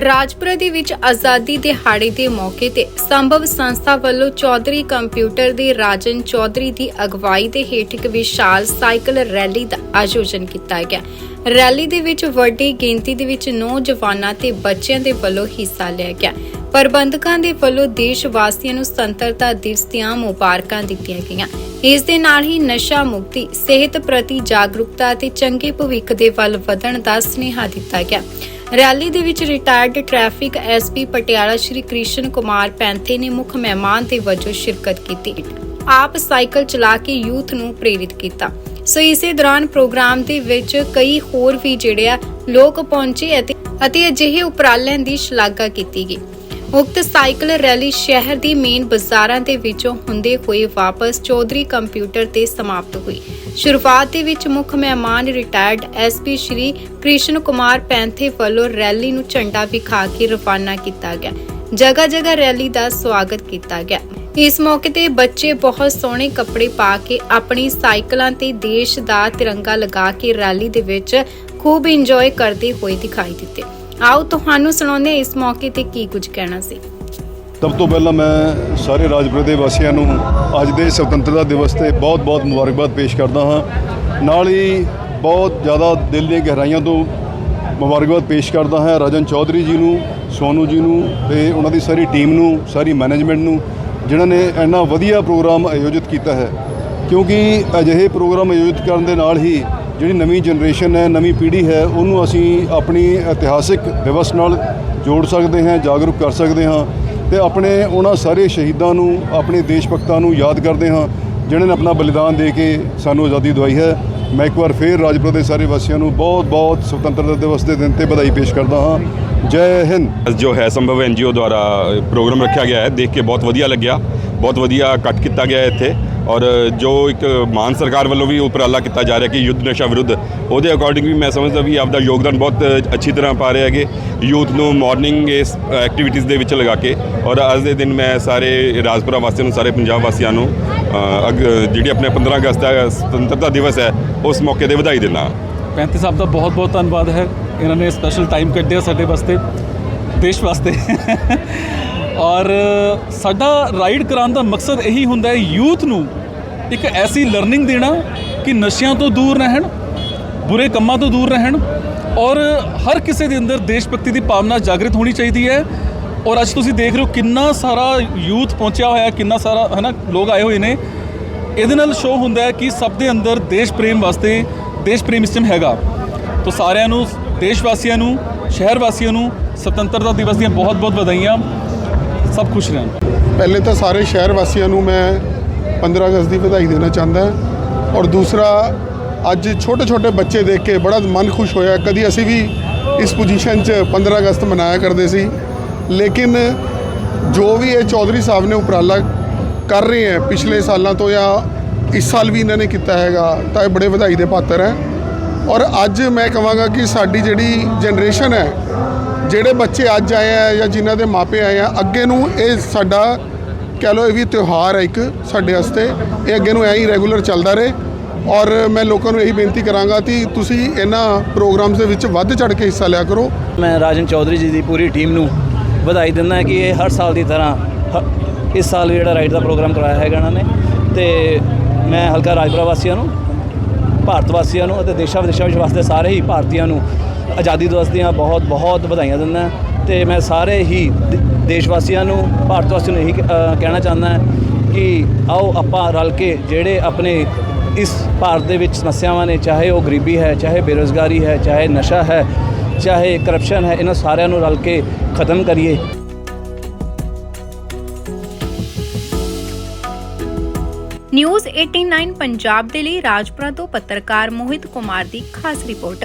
ਰਾਜਪੁਰਾ ਦੇ ਵਿੱਚ ਆਜ਼ਾਦੀ ਦਿਹਾੜੇ ਦੇ ਮੌਕੇ ਤੇ ਸੰਭਵ ਸੰਸਥਾ ਵੱਲੋਂ ਚੌਧਰੀ ਕੰਪਿਊਟਰ ਦੇ ਰਾਜਨ ਚੌਧਰੀ ਦੀ ਅਗਵਾਈ ਦੇ ਹੇਠ ਇੱਕ ਵਿਸ਼ਾਲ ਸਾਈਕਲ ਰੈਲੀ ਦਾ ਆਯੋਜਨ ਕੀਤਾ ਗਿਆ। ਰੈਲੀ ਦੇ ਵਿੱਚ ਵੱਡੀ ਗਿਣਤੀ ਦੇ ਵਿੱਚ ਨੌਜਵਾਨਾਂ ਤੇ ਬੱਚਿਆਂ ਦੇ ਵੱਲੋਂ ਹਿੱਸਾ ਲਿਆ ਗਿਆ। ਪ੍ਰਬੰਧਕਾਂ ਦੇ ਵੱਲੋਂ ਦੇਸ਼ ਵਾਸੀਆਂ ਨੂੰ ਸੁਤੰਤਰਤਾ ਦਿਵਸ ਦੀਆਂ ਮੁਬਾਰਕਾਂ ਦਿੱਤੀਆਂ ਗਈਆਂ। ਇਸ ਦੇ ਨਾਲ ਹੀ ਨਸ਼ਾ ਮੁਕਤੀ, ਸਿਹਤ ਪ੍ਰਤੀ ਜਾਗਰੂਕਤਾ ਅਤੇ ਚੰਗੇ ਭਵਿੱਖ ਦੇ ਵੱਲ ਵਧਣ ਦਾ ਸੁਨੇਹਾ ਦਿੱਤਾ ਗਿਆ। ਰੈਲੀ ਦੇ ਵਿੱਚ retired traffic SP Patiala Shri Krishan Kumar Panthe ਨੇ ਮੁੱਖ ਮਹਿਮਾਨ ਦੇ ਵਜੋਂ ਸ਼ਿਰਕਤ ਕੀਤੀ। ਆਪ ਸਾਈਕਲ ਚਲਾ ਕੇ ਯੂਥ ਨੂੰ ਪ੍ਰੇਰਿਤ ਕੀਤਾ। ਸੋ ਇਸੇ ਦੌਰਾਨ ਪ੍ਰੋਗਰਾਮ ਦੇ ਵਿੱਚ ਕਈ ਹੋਰ ਵੀ ਜਿਹੜੇ ਆ, ਲੋਕ ਪਹੁੰਚੇ ਅਤੇ ਅਤੇ ਅਜਿਹੇ ਉਪਰਾਲਿਆਂ ਦੀ ਸ਼ਲਾਘਾ ਕੀਤੀ ਗਈ। ਉਕਤ ਸਾਈਕਲ ਰੈਲੀ ਸ਼ਹਿਰ ਦੀ ਮੇਨ ਬਾਜ਼ਾਰਾਂ ਦੇ ਵਿੱਚੋਂ ਹੁੰਦੇ ਹੋਏ ਵਾਪਸ ਚੌਧਰੀ ਕੰਪਿਊਟਰ ਤੇ ਸਮਾਪਤ ਹੋਈ। ਸ਼ੁਰੂਆਤ ਦੇ ਵਿੱਚ ਮੁੱਖ ਮਹਿਮਾਨ ਰਿਟਾਇਰਡ ਐਸਪੀ ਸ਼੍ਰੀ ਕ੍ਰਿਸ਼ਨ ਕੁਮਾਰ ਪੈਂਥੇ ਵੱਲੋਂ ਰੈਲੀ ਨੂੰ ਝੰਡਾ ਵਿਖਾ ਕੇ ਰਵਾਨਾ ਕੀਤਾ ਗਿਆ। ਜਗ੍ਹਾ ਜਗ੍ਹਾ ਰੈਲੀ ਦਾ ਸਵਾਗਤ ਕੀਤਾ ਗਿਆ। ਇਸ ਮੌਕੇ ਤੇ ਬੱਚੇ ਬਹੁਤ ਸੋਹਣੇ ਕੱਪੜੇ ਪਾ ਕੇ ਆਪਣੀ ਸਾਈਕਲਾਂ ਤੇ ਦੇਸ਼ ਦਾ ਤਿਰੰਗਾ ਲਗਾ ਕੇ ਰੈਲੀ ਦੇ ਵਿੱਚ ਖੂਬ ਇੰਜੋਏ ਕਰਦੇ ਹੋਏ ਦਿਖਾਈ ਦਿੱਤੇ। ਆਓ ਤੁਹਾਨੂੰ ਸੁਣਾਉਂਦੇ ਇਸ ਮੌਕੇ ਤੇ ਕੀ ਕੁਝ ਕਹਿਣਾ ਸੀ। ਸਭ ਤੋਂ ਪਹਿਲਾਂ ਮੈਂ ਸਾਰੇ ਰਾਜਪੁਰ ਦੇ ਵਾਸੀਆਂ ਨੂੰ ਅੱਜ ਦੇ ਸੁਤੰਤਰਤਾ ਦਿਵਸ ਤੇ ਬਹੁਤ-ਬਹੁਤ ਮੁਬਾਰਕਬਾਦ ਪੇਸ਼ ਕਰਦਾ ਹਾਂ। ਨਾਲ ਹੀ ਬਹੁਤ ਜ਼ਿਆਦਾ ਦਿਲ ਦੀਆਂ ਗਹਿਰਾਈਆਂ ਤੋਂ ਮੁਬਾਰਕਬਾਦ ਪੇਸ਼ ਕਰਦਾ ਹਾਂ ਰਾਜਨ ਚੌਧਰੀ ਜੀ ਨੂੰ, ਸੋਨੂ ਜੀ ਨੂੰ ਤੇ ਉਹਨਾਂ ਦੀ ਸਾਰੀ ਟੀਮ ਨੂੰ, ਸਾਰੀ ਮੈਨੇਜਮੈਂਟ ਨੂੰ, ਜਿਨ੍ਹਾਂ ਨੇ ਇੰਨਾ ਵਧੀਆ ਪ੍ਰੋਗਰਾਮ ਆਯੋਜਿਤ ਕੀਤਾ ਹੈ। ਕਿਉਂਕਿ ਅਜਿਹੇ ਪ੍ਰੋਗਰਾਮ ਆਯੋਜਿਤ ਕਰਨ ਦੇ ਨਾਲ ਹੀ ਜਿਹੜੀ ਨਵੀਂ ਜਨਰੇਸ਼ਨ ਹੈ, ਨਵੀਂ ਪੀੜ੍ਹੀ ਹੈ, ਉਹਨੂੰ ਅਸੀਂ ਆਪਣੀ ਇਤਿਹਾਸਿਕ ਵਿਵਸ ਨਾਲ ਜੋੜ ਸਕਦੇ ਹਾਂ, ਜਾਗਰੂਕ ਕਰ ਸਕਦੇ ਹਾਂ। ਤੇ ਆਪਣੇ ਉਹਨਾਂ ਸਾਰੇ ਸ਼ਹੀਦਾਂ ਨੂੰ, ਆਪਣੇ ਦੇਸ਼ ਭਗਤਾਂ ਨੂੰ ਯਾਦ ਕਰਦੇ ਹਾਂ, ਜਿਨ੍ਹਾਂ ਨੇ ਆਪਣਾ ਬਲੀਦਾਨ ਦੇ ਕੇ ਸਾਨੂੰ ਆਜ਼ਾਦੀ ਦਵਾਈ ਹੈ। ਮੈਂ ਇੱਕ ਵਾਰ ਫੇਰ ਰਾਜਪੁਰਾ ਦੇ ਸਾਰੇ ਵਾਸੀਆਂ ਨੂੰ ਬਹੁਤ-ਬਹੁਤ ਸੁਤੰਤਰਤਾ ਦਿਵਸ ਦੇ ਦਿਨ ਤੇ ਵਧਾਈ ਪੇਸ਼ ਕਰਦਾ ਹਾਂ। ਜੈ ਹਿੰਦ! ਜੋ ਹੈ ਸੰਭਵ ਐਨਜੀਓ ਦੁਆਰਾ ਪ੍ਰੋਗਰਾਮ ਰੱਖਿਆ ਗਿਆ ਹੈ, ਦੇਖ ਕੇ ਬਹੁਤ ਵਧੀਆ ਲੱਗਿਆ, ਬਹੁਤ ਵਧੀਆ ਕੱਟ ਕੀਤਾ ਗਿਆ ਹੈ ਇੱਥੇ। ਔਰ ਜੋ ਇੱਕ ਮਾਨ ਸਰਕਾਰ ਵੱਲੋਂ ਵੀ ਉਪਰਾਲਾ ਕੀਤਾ ਜਾ ਰਿਹਾ ਕਿ ਯੁੱਧ ਨਸ਼ਾ ਵਿਰੁੱਧ, ਉਹਦੇ ਅਕੋਰਡਿੰਗ ਵੀ ਮੈਂ ਸਮਝਦਾ ਵੀ ਆਪਦਾ ਯੋਗਦਾਨ ਬਹੁਤ ਅੱਛੀ ਤਰ੍ਹਾਂ ਪਾ ਰਿਹਾ ਹੈਗੇ। ਯੂਥ ਨੂੰ ਮਾਰਨਿੰਗ ਇਸ ਐਕਟੀਵਿਟੀਜ਼ ਦੇ ਵਿੱਚ ਲਗਾ ਕੇ ਔਰ ਅੱਜ ਦੇ ਦਿਨ ਮੈਂ ਸਾਰੇ ਰਾਜਪੁਰਾ ਵਾਸੀਆਂ ਨੂੰ, ਸਾਰੇ ਪੰਜਾਬ ਵਾਸੀਆਂ ਨੂੰ ਅਗ- ਜਿਹੜੀ ਆਪਣੇ 15 ਅਗਸਤ ਦਾ ਸੁਤੰਤਰਤਾ ਦਿਵਸ ਹੈ, ਉਸ ਮੌਕੇ ਤੇ ਵਧਾਈ ਦਿੰਦਾ ਪੈਂਤੀ ਸਾਹਿਬ ਦਾ ਬਹੁਤ ਬਹੁਤ ਧੰਨਵਾਦ ਹੈ। ਇਹਨਾਂ ਨੇ ਸਪੈਸ਼ਲ ਟਾਈਮ ਕੱਢਿਆ ਸਾਡੇ ਵਾਸਤੇ, ਦੇਸ਼ ਵਾਸਤੇ। ਔਰ ਸਾਡਾ ਰਾਈਡ ਕਰਾਉਣ ਦਾ ਮਕਸਦ ਇਹੀ ਹੁੰਦਾ ਹੈ, ਯੂਥ ਨੂੰ ਇੱਕ ਐਸੀ ਲਰਨਿੰਗ ਦੇਣਾ ਕਿ ਨਸ਼ਿਆਂ ਤੋਂ ਦੂਰ ਰਹਿਣ, ਬੁਰੇ ਕੰਮਾਂ ਤੋਂ ਦੂਰ ਰਹਿਣ ਔਰ ਹਰ ਕਿਸੇ ਦੇ ਅੰਦਰ ਦੇਸ਼ ਭਗਤੀ ਦੀ ਭਾਵਨਾ ਜਾਗਰਿਤ ਹੋਣੀ ਚਾਹੀਦੀ ਹੈ ਔਰ ਅੱਜ ਤੁਸੀਂ ਦੇਖ ਰਹੇ ਹੋ ਕਿੰਨਾ ਸਾਰਾ ਯੂਥ ਪਹੁੰਚਿਆ ਹੋਇਆ ਕਿੰਨਾ ਸਾਰਾ ਹੈ ਨਾ ਲੋਕ ਆਏ ਹੋਏ ਨੇ। ਇਹਦੇ ਨਾਲ ਸ਼ੋਅ ਹੁੰਦਾ ਹੈ ਕਿ ਸਭ ਦੇ ਅੰਦਰ ਦੇਸ਼ ਪ੍ਰੇਮ ਵਾਸਤੇ ਦੇਸ਼ ਪ੍ਰੇਮ ਸਿਸਟਮ ਹੈਗਾ। ਤੋ ਸਾਰਿਆਂ ਨੂੰ ਦੇਸ਼ ਵਾਸੀਆਂ ਨੂੰ ਸ਼ਹਿਰ ਵਾਸੀਆਂ ਨੂੰ ਸੁਤੰਤਰਤਾ ਦਿਵਸ ਦੀਆਂ ਬਹੁਤ ਬਹੁਤ ਵਧਾਈਆਂ। ਸਭ ਖੁਸ਼ ਰਹਿਣ। ਪਹਿਲੇ ਤਾਂ ਸਾਰੇ ਸ਼ਹਿਰ ਵਾਸੀਆਂ ਨੂੰ ਮੈਂ 15 ਅਗਸਤ ਦੀ ਵਧਾਈ ਦੇਣਾ ਚਾਹੁੰਦਾ ਹਾਂ। ਔਰ ਦੂਸਰਾ, ਅੱਜ ਛੋਟੇ ਛੋਟੇ ਬੱਚੇ ਦੇਖ ਕੇ ਬੜਾ ਮਨ ਖੁਸ਼ ਹੋਇਆ। ਕਦੀ ਅਸੀਂ ਵੀ ਇਸ ਪੋਜੀਸ਼ਨ 'ਚ 15 ਅਗਸਤ ਮਨਾਇਆ ਕਰਦੇ ਸੀ। ਲੇਕਿਨ ਜੋ ਵੀ ਇਹ ਚੌਧਰੀ ਸਾਹਿਬ ਨੇ ਉਪਰਾਲਾ ਕਰ ਰਹੇ ਹੈ, ਪਿਛਲੇ ਸਾਲਾਂ ਤੋਂ ਜਾਂ ਇਸ ਸਾਲ ਵੀ ਇਹਨਾਂ ਨੇ ਕੀਤਾ ਹੈਗਾ, ਤਾਂ ਇਹ ਬੜੇ ਵਧਾਈ ਦੇ ਪਾਤਰ ਹੈ। ਔਰ ਅੱਜ ਮੈਂ ਕਹਾਂਗਾ ਕਿ ਸਾਡੀ ਜਿਹੜੀ ਜਨਰੇਸ਼ਨ ਹੈ, ਜਿਹੜੇ ਬੱਚੇ ਅੱਜ ਆਏ ਆ ਜਾਂ ਜਿਨ੍ਹਾਂ ਦੇ ਮਾਪੇ ਆਏ ਆ ਅੱਗੇ ਨੂੰ ਇਹ ਸਾਡਾ ਕਹਿ ਲਓ ਇਹ ਵੀ ਤਿਉਹਾਰ ਹੈ ਇੱਕ ਸਾਡੇ ਵਾਸਤੇ। ਇਹ ਅੱਗੇ ਨੂੰ ਐਂ ਹੀ ਰੈਗੂਲਰ ਚੱਲਦਾ ਰਹੇ। ਔਰ ਮੈਂ ਲੋਕਾਂ ਨੂੰ ਇਹੀ ਬੇਨਤੀ ਕਰਾਂਗਾ ਕਿ ਤੁਸੀਂ ਇਹਨਾਂ ਪ੍ਰੋਗਰਾਮਸ ਦੇ ਵਿੱਚ ਵੱਧ ਚੜ ਕੇ ਹਿੱਸਾ ਲਿਆ ਕਰੋ। ਮੈਂ ਰਾਜਨ ਚੌਧਰੀ ਜੀ ਦੀ ਪੂਰੀ ਟੀਮ ਨੂੰ ਵਧਾਈ ਦਿੰਦਾ ਕਿ ਇਹ ਹਰ ਸਾਲ ਦੀ ਤਰ੍ਹਾਂ ਹ- ਇਸ ਸਾਲ ਵੀ ਜਿਹੜਾ ਰਾਈਡ ਦਾ ਪ੍ਰੋਗਰਾਮ ਕਰਵਾਇਆ ਹੈਗਾ ਇਹਨਾਂ ਨੇ। ਤੇ ਮੈਂ ਹਲਕਾ ਰਾਜਪੁਰਾ ਵਾਸੀਆਂ ਨੂੰ, ਭਾਰਤ ਵਾਸੀਆਂ ਨੂੰ ਅਤੇ ਦੇਸ਼ਾਂ ਵਿਦੇਸ਼ਾਂ ਵਿੱਚ ਵਸਦੇ ਸਾਰੇ ਹੀ ਭਾਰਤੀਆਂ ਨੂੰ ਆਜ਼ਾਦੀ ਦਿਵਸ ਦੀਆਂ ਬਹੁਤ ਬਹੁਤ ਵਧਾਈਆਂ ਦਿੰਦਾ ਤੇ ਮੈਂ ਸਾਰੇ ਹੀ ਦੇਸ਼ ਵਾਸੀਆਂ ਨੂੰ, ਭਾਰਤ ਵਾਸੀਆਂ ਨੂੰ ਇਹੀ ਕਹਿਣਾ ਚਾਹੁੰਦਾ ਕਿ ਆਓ ਆਪਾਂ ਰਲ ਕੇ ਜਿਹੜੇ ਆਪਣੇ ਇਸ ਭਾਰਤ ਦੇ ਵਿੱਚ ਸਮੱਸਿਆਵਾਂ ਨੇ, ਚਾਹੇ ਉਹ ਗਰੀਬੀ ਹੈ, ਚਾਹੇ ਬੇਰੁਜ਼ਗਾਰੀ ਹੈ, ਚਾਹੇ ਨਸ਼ਾ ਹੈ, ਚਾਹੇ ਕਰਪਸ਼ਨ ਹੈ, ਇਹਨਾਂ ਸਾਰਿਆਂ ਨੂੰ ਰਲ ਕੇ ਖਤਮ ਕਰੀਏ। ਨਿਊਜ਼ 89 ਪੰਜਾਬ ਦੇ ਲਈ ਰਾਜਪੁਰਾ ਤੋਂ ਪੱਤਰਕਾਰ ਮੋਹਿਤ ਕੁਮਾਰ ਦੀ ਖਾਸ ਰਿਪੋਰਟ।